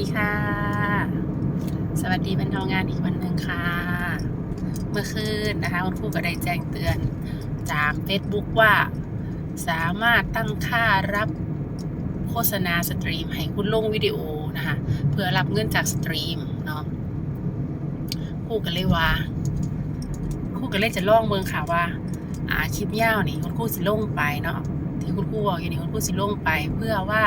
ดีค่ะ สวัสดีเป็นทำงานอีกวันหนึ่งค่ะ เมื่อคืนนะคะคุณครูก็ได้แจ้งเตือนจาก Facebook ว่า สามารถตั้งค่ารับโฆษณาสตรีม ให้คุณลงวิดีโอนะคะเพื่อรับเงินจากสตรีมเนาะครูก็เลยว่าครูก็เลยจะล่องเมืองค่ะว่าอ่าคลิปยาวนี่คุณครูสิลงไปเนาะที่คุณครูบอกอยู่นี่คุณครูสิลงไปเพื่อว่า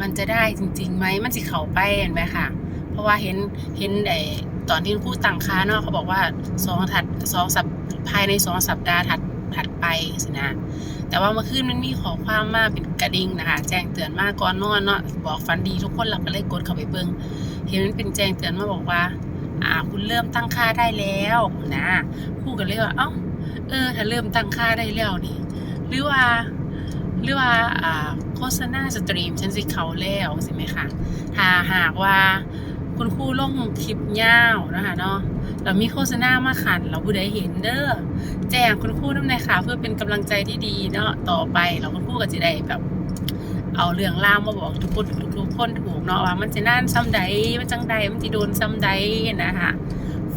มันจะได้จริงๆไหมมันสิเข้าไปเห็นไหมค่ะ เพราะว่าเห็นเห็นไอ้ตอนที่คุณครูตั้งค่าเนาะเขาบอกว่าสองถัดสองสัปภายในสองสัปดาห์ถัดถัดไปสินะ แต่ว่าเมื่อคืนมันมีขอความมากเป็นกระดิ่งนะคะ แจ้งเตือนมากก่อนนอนเนาะบอกฟันดีทุกคนเราก็เลยกดเข้าไปเบิ่งเห็นมันเป็นแจ้งเตือนมาบอกว่า อ่า คุณเริ่มตั้งค่าได้แล้วนะครูก็เลยว่าเอ้าเออ ถ้าเริ่มตั้งค่าได้แล้วนี่ หรือว่า หรือว่าโฆษณาสตรีมฉันสิเขาแล้วใช่ไหมคะถ้าหากว่าคุณครูลงคลิปยาวนะคะเนาะเรามีโฆษณามาขันเราผู้ใดเห็นเด้อแจ้งคุณครูน้ำในค่ะเพื่อเป็นกำลังใจที่ดีเนาะต่อไปเราคุณครูก็จะได้แบบเอาเรื่องล่าวมาบอกทุกคนทุกทุกคนถูกเนาะว่ามันจะน่านซ้ำใดมันจังใดมันจะโดนซ้ำใดนะคะ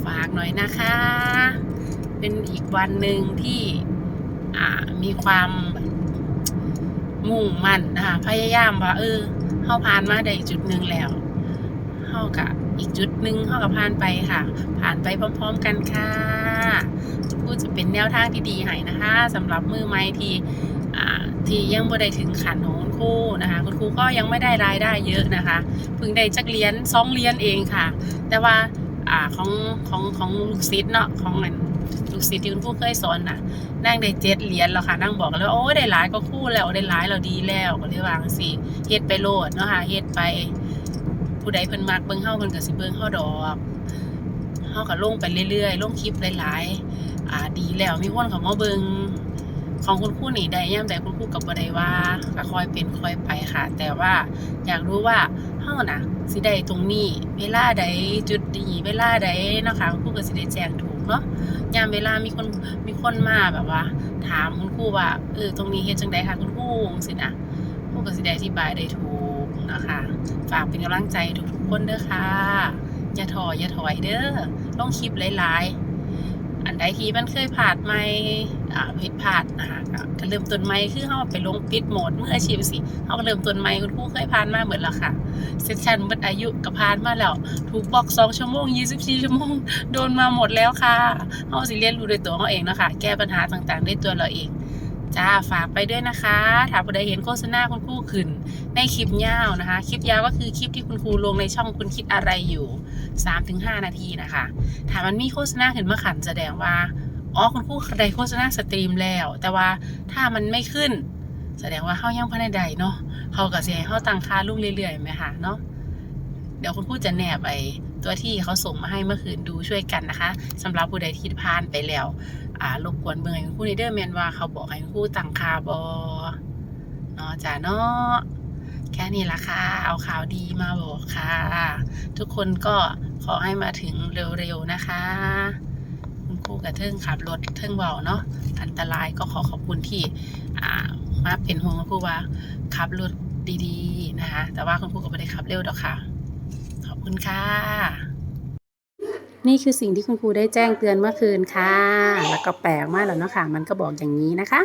ฝากหน่อยนะคะ เป็นอีกวันหนึ่งที่มีความ มุ่งมั่นนะคะพยายามว่าเออเข้าผ่านมาได้จุดหนึ่งแล้วเข้ากับอีกจุดหนึ่งเข้ากับผ่านไปค่ะ ผ่านไปพร้อม ๆ กันค่ะพูดจะเป็นแนวทางที่ดีให้นะคะสำหรับมือไม้ที่อ่าที่ยังบ่ได้ถึงขันของคุณครูนะคะ คุณครูก็ยังไม่ได้รายได้เยอะนะคะเพิ่งได้จักเรียนสองเรียนเองค่ะ แต่ว่าอ่าของของของลูกศิษย์เนาะของอัน ลูกศิษย์ที่คุณครูเคยสอนน่ะนั่งได้เจ็ดเหรียญแล้วค่ะนั่งบอกแล้วโอ้ได้หลายก็คู่แล้วได้หลายเราดีแล้วก็เลยวางสิเฮ็ดไปโลดเนาะค่ะเฮ็ดไป ผู้ใดเพิ่นมักเบิ่งเฮาเพิ่นก็สิเบิ่งเฮาดอกเฮาก็ลงไปเรื่อยๆลงคลิปหลายๆอ่าดีแล้วมีคนเขามาเบิ่งของคุณครูนี่ได้ยามใดคุณครูก็บ่ได้ว่าก็ค่อยเป็นค่อยไปค่ะ แต่ว่าอยากรู้ว่าเฮาน่ะสิได้ตรงนี้ เวลาใดจุดดีเวลาใดนะคะคุณครูก็สิได้แจ้งถูกเนาะ ยามเวลามีคนมีคนมาแบบว่า ถามคุณครูว่าเออตรงนี้เฮ็ดจังไดคะคุณครูสินะครูก็สิได้อธิบายได้ถูกนะคะ ฝากเป็นกำลังใจทุกๆคนเด้อค่ะอย่าถอยอย่าถอยเด้อลงคลิปหลายๆ อันใดที่มันเคยผ่านไม่อ่าผิดพลาดนะคะก็เริ่มต้นใหม่คือเขาไปลงปิดโหมดเมืออาชีพสิเขาก็เริ่มต้นใหม่คุณครูเคยผ่านมาเหมือนแล้วค่ะเซสชันมันอายุกับผ่านมาแล้ว ถูกบอกสองชั่วโมงยี่สิบสี่ชั่วโมงโดนมาหมดแล้วค่ะเขาสิเรียนรู้ด้วยตัวเขาเองนะคะแก้ปัญหาต่างๆด้วยตัวเราเอง จ้าฝากไปด้วยนะคะ ถ้าผู้ใดเห็นโฆษณาคุณครูขึ้น ในคลิปยาวนะคะ คลิปยาวก็คือคลิปที่คุณครูลงในช่องคุณคิดอะไรอยู่ 3-5 นาทีนะคะ ถ้ามันมีโฆษณาขึ้นมาขันแสดงว่า อ๋อคุณครูได้โฆษณาสตรีมแล้ว แต่ว่าถ้ามันไม่ขึ้น แสดงว่าเฮายังพันใดเนาะเฮาก็สิให้เฮาตังค่าลุงเรื่อยๆไหมคะเนาะ เดี๋ยวคุณครูจะแนบไอ้ตัวที่เขาส่งมาให้เมื่อคืนดูช่วยกันนะคะสำหรับผู้ใดที่ผ่านไปแล้ว อ่ารบกวนเบิ่งให้คุณครูในเด้อแมนว่าเขาบอกให้คุณครูตั้งค่าบ่เนาะจ้าเนาะแค่นี้ละค่ะ เอาข่าวดีมาบอกค่ะ ทุกคนก็ขอให้มาถึงเร็วๆนะคะ คุณครูกับเทิงขับรถเทิงเบาเนาะ อันตรายก็ขอขอบคุณที่มาเป็นห่วงคุณครูว่าขับรถดีๆนะคะ แต่ว่าคุณครูก็ไม่ได้ขับเร็วดอกค่ะ ขอบคุณค่ะ นี่คือสิ่งที่คุณครูได้แจ้งเตือนเมื่อคืนค่ะ แล้วก็แปลกมากแล้วเนาะค่ะ มันก็บอกอย่างนี้นะคะ